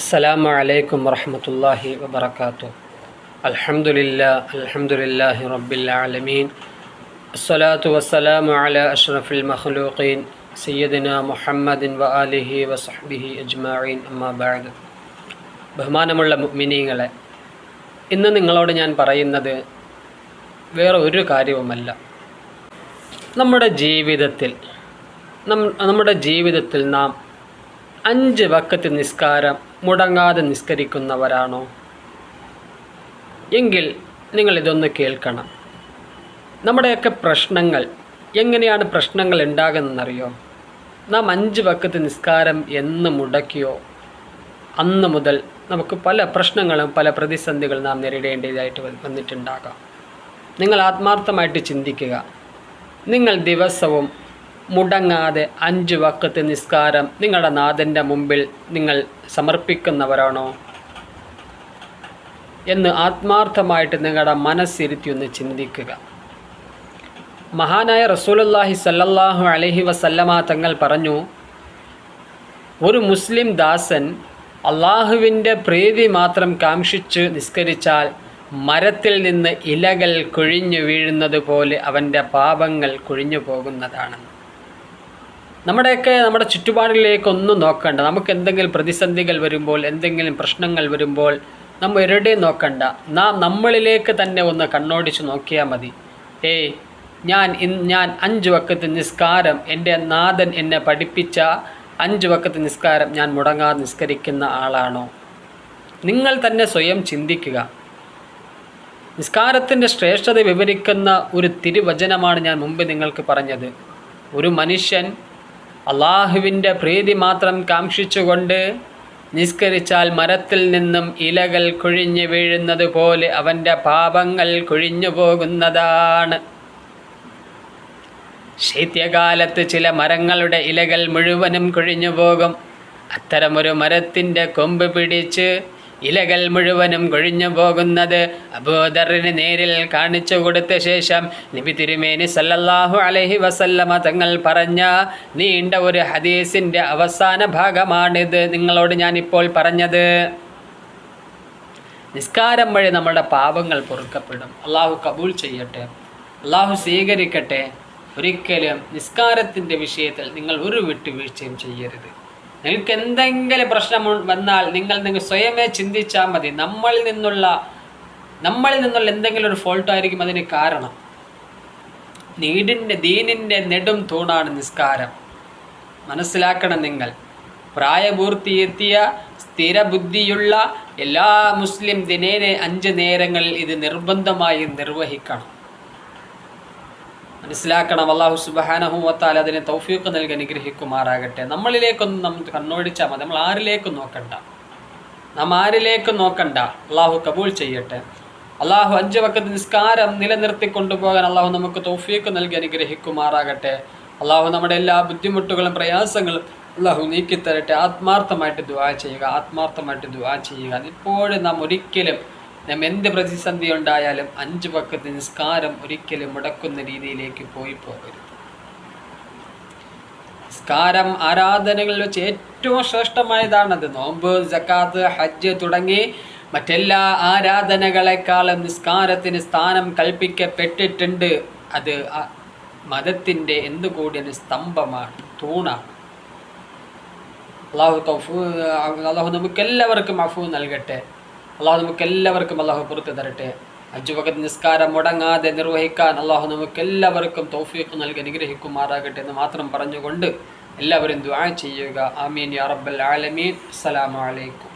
السلام عليكم ورحمة الله وبركاته الحمد لله الحمد لله رب العالمين الصلاة والسلام على أشرف المخلوقين سيدنا محمد وآله وصحبه أجمعين أما بعد ബഹുമാനമുള്ള മുഅ്മിനീങ്ങളെ ഇന്ന് നിങ്ങളോട് ഞാൻ പറയുന്നത് വേറെ ഒരു കാര്യവുമല്ല നമ്മുടെ ജീവിതത്തിൽ നം- നമ്മുടെ ജീവിതത്തിൽ നാം അഞ്ച് വക്കത്ത് നിസ്കാരം മുടങ്ങാതെ നിസ്കരിക്കുന്നവരാണോ? എങ്കിൽ നിങ്ങൾ ഇതൊന്ന് കേൾക്കണം. നമ്മുടെയൊക്കെ പ്രശ്നങ്ങൾ എങ്ങനെയാണ് പ്രശ്നങ്ങൾ ഉണ്ടാകുന്നതെന്നറിയോ? നാം അഞ്ച് വക്കത്ത് നിസ്കാരം എന്ന് മുടക്കിയോ? അന്ന് മുതൽ നമുക്ക് പല പ്രശ്നങ്ങളും പല പ്രതിസന്ധികളും നാം നേരിടേണ്ടതായിട്ട് വന്നിട്ടുണ്ടാകാം. നിങ്ങൾ ആത്മാർത്ഥമായിട്ട് ചിന്തിക്കുക. നിങ്ങൾ ദിവസവും മുടങ്ങാതെ അഞ്ച് വക്കത്ത് നിസ്കാരം നിങ്ങളുടെ നാഥന്റെ മുമ്പിൽ നിങ്ങൾ സമർപ്പിക്കുന്നവരാണോ? എന്ന് ആത്മാർത്ഥമായിട്ട് നിങ്ങളുടെ മനസ്സിരുത്തി ഒന്ന് ചിന്തിക്കുക. മഹാനായ റസൂലുള്ളാഹി സല്ലല്ലാഹു അലഹി വസല്ലമ തങ്ങൾ പറഞ്ഞു ഒരു മുസ്ലിം ദാസൻ അള്ളാഹുവിന്റെ പ്രീതി മാത്രം കാംക്ഷിച്ച് നിസ്കരിച്ചാൽ മരത്തിൽ നിന്ന് ഇലകൾ കൊഴിഞ്ഞു വീഴുന്നത് പോലെ അവന്റെ പാപങ്ങൾ കൊഴിഞ്ഞു പോകുന്നതാണെന്ന് നമ്മുടെയൊക്കെ നമ്മുടെ ചുറ്റുപാടിലേക്കൊന്നും നോക്കണ്ട. നമുക്ക് എന്തെങ്കിലും പ്രതിസന്ധികൾ വരുമ്പോൾ എന്തെങ്കിലും പ്രശ്നങ്ങൾ വരുമ്പോൾ നമ്മൾ എവിടെയും നോക്കണ്ട. നാം നമ്മളിലേക്ക് തന്നെ ഒന്ന് കണ്ണോടിച്ച് നോക്കിയാൽ മതി. ഏയ് ഞാൻ ഞാൻ അഞ്ച് വക്കത്ത് നിസ്കാരം എന്റെ നാഥൻ എന്നെ പഠിപ്പിച്ച അഞ്ച് വക്കത്ത് നിസ്കാരം ഞാൻ മുടങ്ങാതെ നിസ്കരിക്കുന്ന ആളാണോ? നിങ്ങൾ തന്നെ സ്വയം ചിന്തിക്കുക. നിസ്കാരത്തിന്റെ ശ്രേഷ്ഠത വിവരിക്കുന്ന ഒരു തിരുവചനമാണ് ഞാൻ മുമ്പ് നിങ്ങൾക്ക് പറഞ്ഞത്. ഒരു മനുഷ്യൻ അള്ളാഹുവിന്റെ പ്രീതി മാത്രം കാംക്ഷിച്ചുകൊണ്ട് നിസ്കരിച്ചാൽ മരത്തിൽ നിന്നും ഇലകൾ കൊഴിഞ്ഞു വീഴുന്നത് പോലെ അവന്റെ പാപങ്ങൾ കൊഴിഞ്ഞു പോകുന്നതാണ്. ശൈത്യകാലത്ത് ചില മരങ്ങളുടെ ഇലകൾ മുഴുവനും കൊഴിഞ്ഞു പോകും. അത്തരമൊരു മരത്തിന്റെ കൊമ്പ് പിടിച്ച് ഇലകൾ മുഴുവനും കൊഴിഞ്ഞു പോകുന്നത്. അബൂദറിന് നേരിൽ കാണിച്ചു കൊടുത്ത ശേഷം നബി തിരുമേനി സല്ലല്ലാഹു അലഹി വസല്ലമ തങ്ങൾ പറഞ്ഞ നീണ്ട ഒരു ഹദീസിന്റെ അവസാന ഭാഗമാണിത്. നിങ്ങളോട് ഞാനിപ്പോൾ പറഞ്ഞത് നിസ്കാരം വഴി നമ്മുടെ പാപങ്ങൾ പൊറുക്കപ്പെടും. അള്ളാഹു കബൂൾ ചെയ്യട്ടെ. അള്ളാഹു സ്വീകരിക്കട്ടെ. ഒരിക്കലും നിസ്കാരത്തിന്റെ വിഷയത്തിൽ നിങ്ങൾ ഒരു വിട്ടുവീഴ്ചയും ചെയ്യരുത്. നിങ്ങൾക്ക് എന്തെങ്കിലും പ്രശ്നം വന്നാൽ നിങ്ങൾ നിങ്ങൾ സ്വയമേ ചിന്തിച്ചാൽ മതി. നമ്മളിൽ നിന്നുള്ള നമ്മളിൽ നിന്നുള്ള എന്തെങ്കിലും ഒരു ഫോൾട്ട് ആയിരിക്കും അതിന് കാരണം. നീടിന്റെ ദീനിന്റെ നെടും തൂണാണ് നിസ്കാരം. മനസ്സിലാക്കണം നിങ്ങൾ. പ്രായപൂർത്തി എത്തിയ സ്ഥിരബുദ്ധിയുള്ള എല്ലാ മുസ്ലിം ദിനേനെ അഞ്ച് നേരങ്ങളിൽ ഇത് നിർബന്ധമായി നിർവഹിക്കണം. മനസ്സിലാക്കണം. അള്ളാഹു സുബാനഹു വത്താൽ അതിന് തൗഫീഖ് നൽകി അനുഗ്രഹിക്കുമാറാകട്ടെ. നമ്മളിലേക്കൊന്ന് നമ്മൾ കണ്ണോടിച്ചാൽ മതി. നമ്മൾ ആരിലേക്കും നോക്കണ്ട. നാം ആരിലേക്കും നോക്കണ്ട. അള്ളാഹു കബൂൾ ചെയ്യട്ടെ. അള്ളാഹു അഞ്ച് വക്കത്ത് നിസ്കാരം നിലനിർത്തി കൊണ്ടുപോകാൻ അള്ളാഹു നമുക്ക് തൗഫീഖ് നൽകി അനുഗ്രഹിക്കുമാറാകട്ടെ. അള്ളാഹു നമ്മുടെ എല്ലാ ബുദ്ധിമുട്ടുകളും പ്രയാസങ്ങളും അള്ളാഹു നീക്കിത്തരട്ടെ. ആത്മാർത്ഥമായിട്ട് ദുവാ ചെയ്യുക ആത്മാർത്ഥമായിട്ട് ദുവാ ചെയ്യുക. അതിപ്പോഴും നാം ഒരിക്കലും നാം എന്ത് പ്രതിസന്ധി ഉണ്ടായാലും അഞ്ച് പക്കത്ത് നിസ്കാരം ഒരിക്കലും മുടക്കുന്ന രീതിയിലേക്ക് പോയി പോകരുത്. നിസ്കാരം ആരാധനകളിൽ വെച്ച് ഏറ്റവും ശ്രേഷ്ഠമായതാണത്. നോമ്പ് ജക്കാത്ത് ഹജ്ജ് തുടങ്ങി മറ്റെല്ലാ ആരാധനകളെക്കാളും നിസ്കാരത്തിന് സ്ഥാനം കൽപ്പിക്കപ്പെട്ടിട്ടുണ്ട്. അത് മതത്തിന്റെ എന്തുകൂടി ഒരു സ്തംഭമാണ് തൂണാണ്. അള്ളാഹു അള്ളാഹു നമുക്കെല്ലാവർക്കും അഫു നൽകട്ടെ. അള്ളാഹു നമുക്ക് എല്ലാവർക്കും അള്ളാഹു പുറത്ത് തരട്ടെ. അജുവകത് നിസ്കാരം മുടങ്ങാതെ നിർവഹിക്കാൻ അള്ളാഹു നമുക്ക് എല്ലാവർക്കും തൗഫീഖ് നൽകി അനുഗ്രഹിക്കുമാറാകട്ടെ എന്ന് മാത്രം പറഞ്ഞുകൊണ്ട് എല്ലാവരും ദുആ ചെയ്യുക. ആമീൻ യാ റബ്ബൽ ആലമീൻ. അസ്സലാമു അലൈക്കും.